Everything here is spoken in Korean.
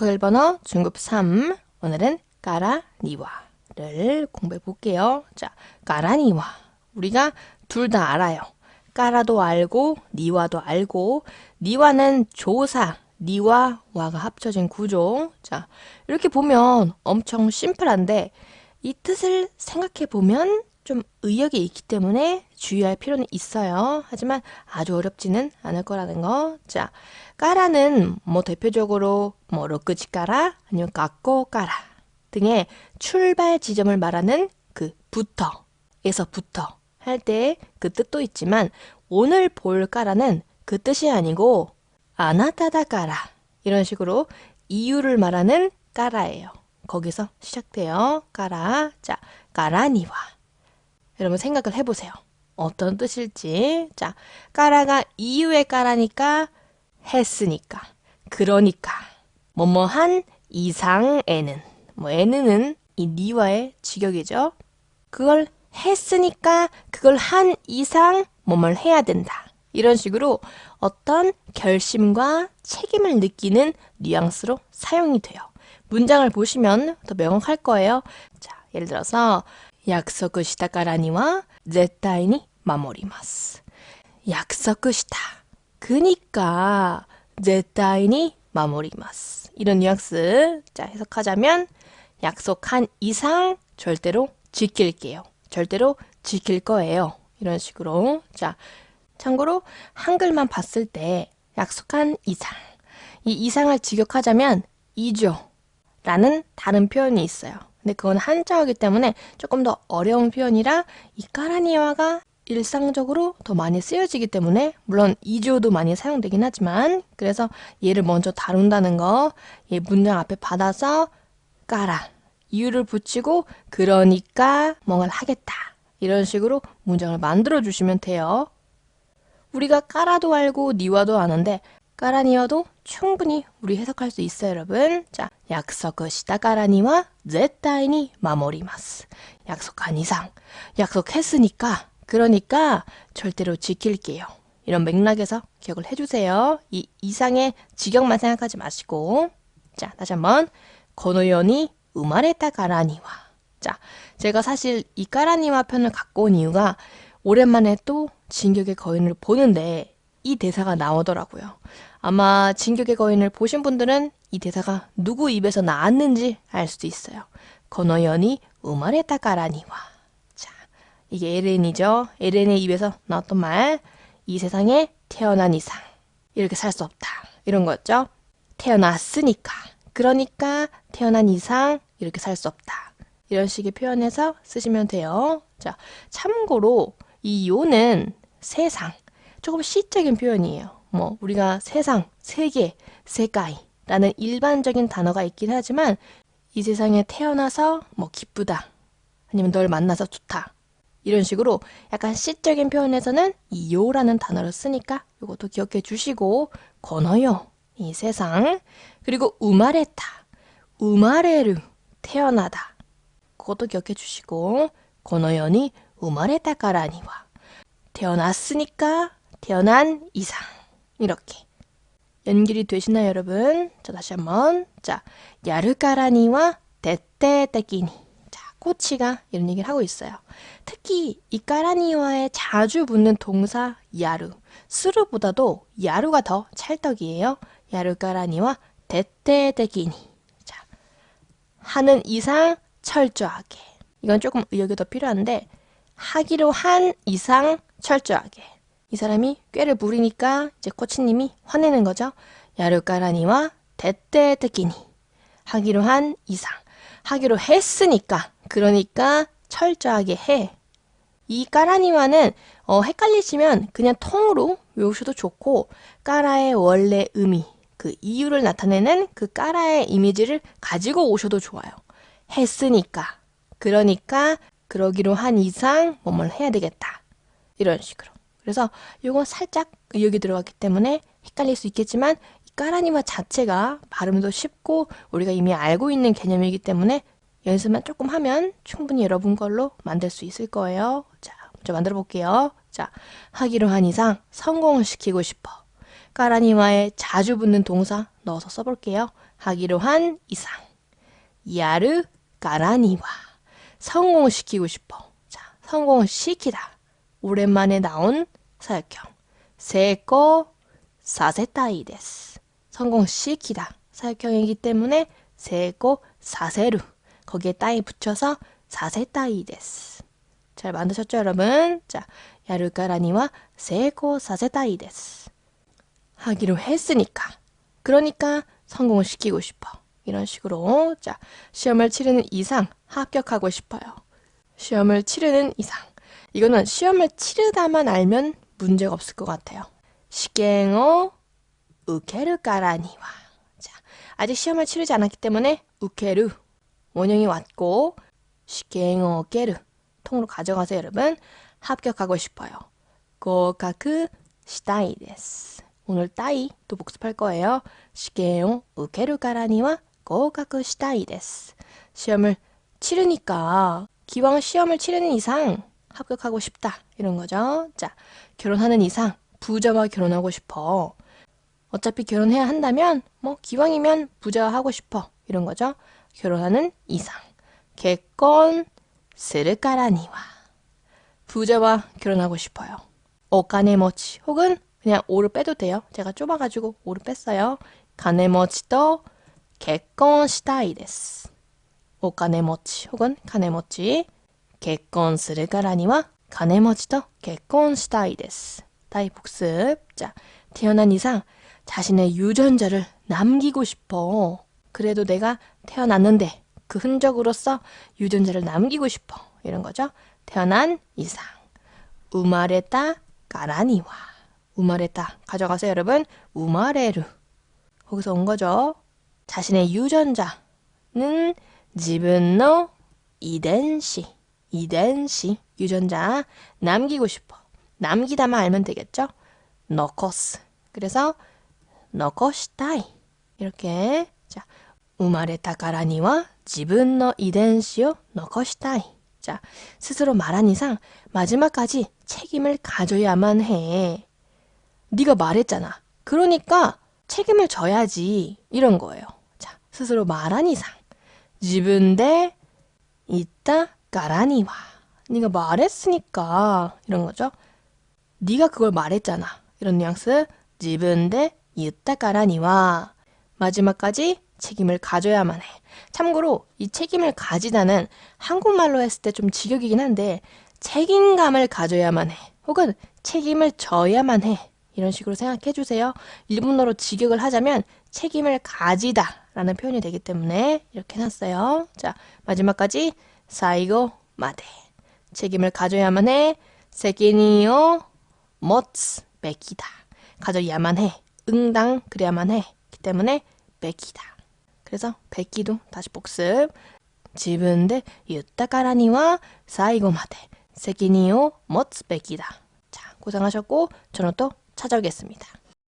한국어 1번어 중급 3 오늘은 까라니와를 공부해 볼게요. 자, 까라니와 우리가 둘 다 알아요. 까라도 알고 니와도 알고 니와는 조사 니와 와가 합쳐진 구조. 자, 이렇게 보면 엄청 심플한데 이 뜻을 생각해 보면 좀 의역이 있기 때문에 주의할 필요는 있어요. 하지만 아주 어렵지는 않을 거라는 거. 자, 까라는 뭐 대표적으로 뭐 로끄지 까라 아니면 깎고 까라 등의 출발 지점을 말하는 그 부터에서부터 할 때 그 뜻도 있지만 오늘 볼 까라는 그 뜻이 아니고 아나타다 까라 이런 식으로 이유를 말하는 까라예요. 거기서 시작돼요. 까라. 자, 까라니와. 여러분 생각을 해보세요. 어떤 뜻일지. 자, 까라가 이유의 까라니까 했으니까. 그러니까. 뭐뭐한 이상에는. 뭐 에는은 이 니와의 직역이죠. 그걸 했으니까 그걸 한 이상 뭐뭘 해야 된다. 이런 식으로 어떤 결심과 책임을 느끼는 뉘앙스로 사용이 돼요. 문장을 보시면 더 명확할 거예요. 자, 예를 들어서 약속을 시다까라니와 제타이니 마모리마스. 약속을 시다. 그니까 제타이니 마모리마스. 이런 뉘앙스. 자, 해석하자면 약속한 이상 절대로 지킬게요. 절대로 지킬 거예요. 이런 식으로. 자, 참고로 한글만 봤을 때 약속한 이상. 이 이상을 직역하자면 이죠. 라는 다른 표현이 있어요. 근데 그건 한자어기 때문에 조금 더 어려운 표현이라 이 까라니와가 일상적으로 더 많이 쓰여지기 때문에 물론 이조도 많이 사용되긴 하지만 그래서 얘를 먼저 다룬다는 거, 얘 문장 앞에 받아서 까라 이유를 붙이고 그러니까 뭔가를 하겠다 이런 식으로 문장을 만들어 주시면 돼요. 우리가 까라도 알고 니와도 아는데 까라니와도 충분히 우리 해석할 수 있어요, 여러분. 자, 약속을 시다 까라니와 제타이니 마모리마스. 약속한 이상, 약속했으니까, 그러니까 절대로 지킬게요. 이런 맥락에서 기억을 해주세요. 이 이상의 직역만 생각하지 마시고. 자, 다시 한번. 거노연이 우마레타 까라니와. 자, 제가 사실 이 까라니와 편을 갖고 온 이유가 오랜만에 또 진격의 거인을 보는데 이 대사가 나오더라고요. 아마 진격의 거인을 보신 분들은 이 대사가 누구 입에서 나왔는지 알 수도 있어요. 건어연이 우마레타 까라니와. 자, 이게 에렌이죠. 에렌의 입에서 나왔던 말. 이 세상에 태어난 이상 이렇게 살 수 없다. 이런 거였죠. 태어났으니까. 그러니까 태어난 이상 이렇게 살 수 없다. 이런 식의 표현해서 쓰시면 돼요. 자, 참고로 이 요는 세상, 조금 시적인 표현이에요. 뭐 우리가 세상, 세계, 세가이라는 일반적인 단어가 있긴 하지만 이 세상에 태어나서 뭐 기쁘다 아니면 널 만나서 좋다 이런 식으로 약간 시적인 표현에서는 이 요라는 단어를 쓰니까 이것도 기억해 주시고 건어요 이 세상 그리고 우마레타 우마레르 태어나다 그것도 기억해 주시고 건어연이 우마레타 까라니와 태어났으니까 태어난 이상 이렇게 연결이 되시나요, 여러분? 자, 다시 한번. 자, 야르까라니와 데테테끼니. 자, 코치가 이런 얘기를 하고 있어요. 특히 이 까라니와에 자주 붙는 동사 야르. 스루보다도 야루가 더 찰떡이에요. 야르까라니와 데테테끼니. 자, 하는 이상 철저하게. 이건 조금 의욕이 더 필요한데 하기로 한 이상 철저하게. 이 사람이 꾀를 부리니까 이제 코치님이 화내는 거죠. 야르까라니와 데떼테끼니 하기로 한 이상 하기로 했으니까 그러니까 철저하게 해. 이 까라니와는 어, 헷갈리시면 그냥 통으로 외우셔도 좋고 까라의 원래 의미 그 이유를 나타내는 그 까라의 이미지를 가지고 오셔도 좋아요. 했으니까 그러니까 그러기로 한 이상 뭐뭘 해야 되겠다 이런 식으로. 그래서 이건 살짝 의욕이 들어갔기 때문에 헷갈릴 수 있겠지만 이 까라니와 자체가 발음도 쉽고 우리가 이미 알고 있는 개념이기 때문에 연습만 조금 하면 충분히 여러분 걸로 만들 수 있을 거예요. 자, 먼저 만들어 볼게요. 자, 하기로 한 이상 성공을 시키고 싶어. 까라니와에 자주 붙는 동사 넣어서 써볼게요. 하기로 한 이상. 야르 까라니와 성공시키고 싶어. 자, 성공시키다. 오랜만에 나온 사역형. 세코 사세타이 데스. 성공시키다. 사역형이기 때문에 세코 사세루. 거기에 따이 붙여서 사세타이 데스. 잘 만드셨죠, 여러분? 자, 야르까라니와 세코 사세타이 데스. 하기로 했으니까. 그러니까 성공을 시키고 싶어. 이런 식으로 자 시험을 치르는 이상 합격하고 싶어요. 시험을 치르는 이상 이거는 시험을 치르다만 알면 문제가 없을 것 같아요. 시갱어 우케르 까라니와 자 아직 시험을 치르지 않았기 때문에 우케르 원형이 왔고 시갱어 우케르 통으로 가져가서 여러분 합격하고 싶어요. 고카크 시다이 데스 오늘 따이 또 복습할 거예요. 시계용 우케르 까라니와 고가쿠 시다이 데스. 시험을 치르니까 기왕 시험을 치르는 이상 합격하고 싶다 이런 거죠. 자, 결혼하는 이상 부자와 결혼하고 싶어. 어차피 결혼해야 한다면 뭐 기왕이면 부자와 하고 싶어 이런 거죠. 결혼하는 이상 개건 스르까라니와 부자와 결혼하고 싶어요. 오카네모치 혹은 그냥 오를 빼도 돼요. 제가 좁아가지고 오를 뺐어요. 가네모치도 개건 시다이 데스. 오카네모치 혹은 가네모치 개건 스르가라니와 가네모치도 개건 시다이 데스. 다이 복습. 자, 태어난 이상 자신의 유전자를 남기고 싶어. 그래도 내가 태어났는데 그 흔적으로서 유전자를 남기고 싶어. 이런 거죠. 태어난 이상. 우마레타 까라니와. 우마레타 가져가세요 여러분 우마레르 거기서 온 거죠 자신의 유전자는 지분의 이덴시 이덴시 유전자 남기고 싶어 남기다만 알면 되겠죠 너코스 그래서 너코시타이 이렇게 자 우마레타 까라니와 지분의 이덴시を 너코시타이 자 스스로 말한 이상 마지막까지 책임을 가져야만 해 네가 말했잖아. 그러니까 책임을 져야지. 이런 거예요. 자, 스스로 말한 이상. 지분데 있다 까라니와. 네가 말했으니까 이런 거죠. 네가 그걸 말했잖아. 이런 뉘앙스. 지분데 있다 까라니와. 마지막까지 책임을 가져야만 해. 참고로 이 책임을 가지다는 한국말로 했을 때 좀 직역이긴 한데 책임감을 가져야만 해. 혹은 책임을 져야만 해. 이런 식으로 생각해 주세요. 일본어로 직역을 하자면 책임을 가지다 라는 표현이 되기 때문에 이렇게 해놨어요. 자, 마지막까지 사이고 마데. 책임을 가져야만 해. 세기니요 못스 베기다. 가져야만 해. 응당 그래야만 해. 기 때문에 베기다. 그래서 베기도 다시 복습. 지분데 유타카라니와 사이고 마데. 세기니요 못스 베기다. 자, 고생하셨고 저는 또 찾아오겠습니다.